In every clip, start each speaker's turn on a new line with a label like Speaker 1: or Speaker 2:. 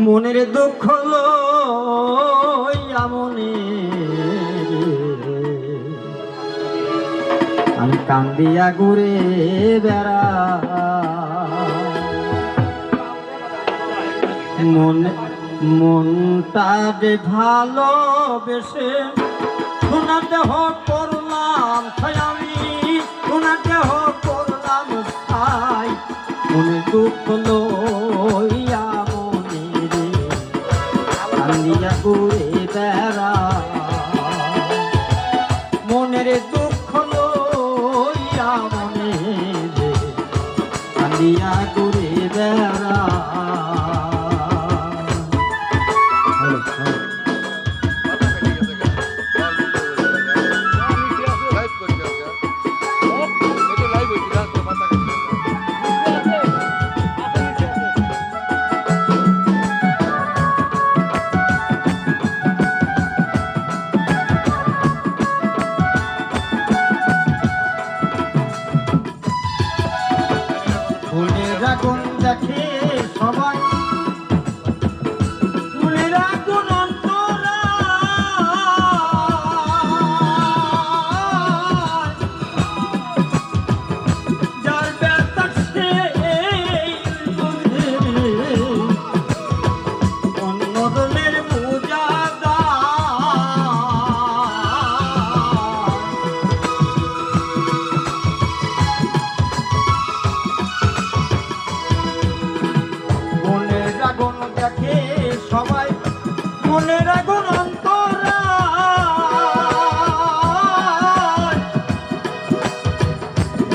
Speaker 1: মনের দুঃখ আমনে আমি কান্দিয়া ঘুরে বেড়া মন মনটা ভালোবেসে শোনাতে দেহ করু eres.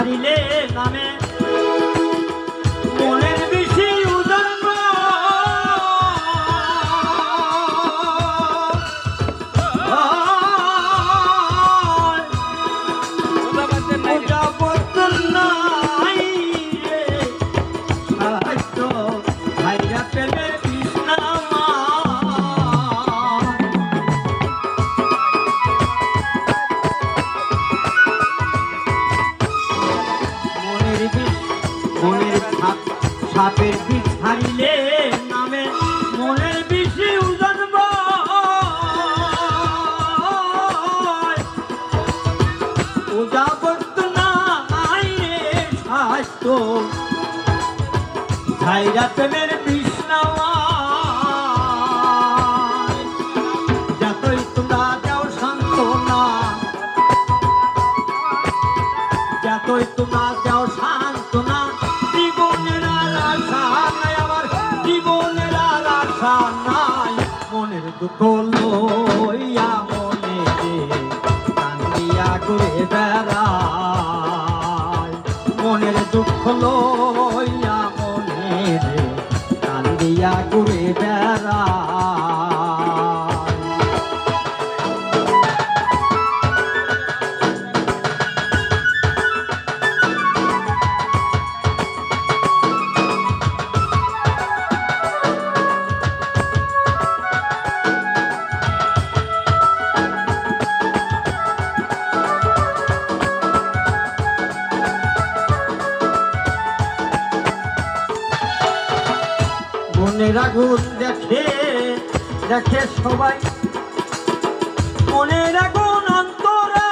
Speaker 1: Marilê! বাপের পিছ নামে মনের বেশি উজন্ম না আইরে স্বাস্থ্য ভাইরা প্রেমের আশা নাই মনের দুঃখ লইয়া মনে কান্দিয়া করে বেড়া মনের দুঃখ লই আগুন দেখে দেখে সবাই। মনের আগুন অন্তরা।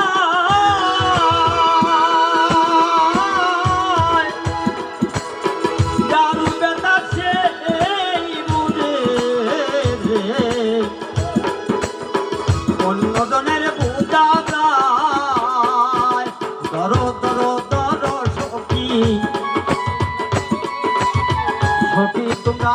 Speaker 1: দারু বেতাছে অন্যজনের বুদা দর দর দর সখী। সখী তোমরা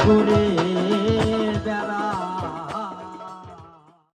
Speaker 1: লইয়া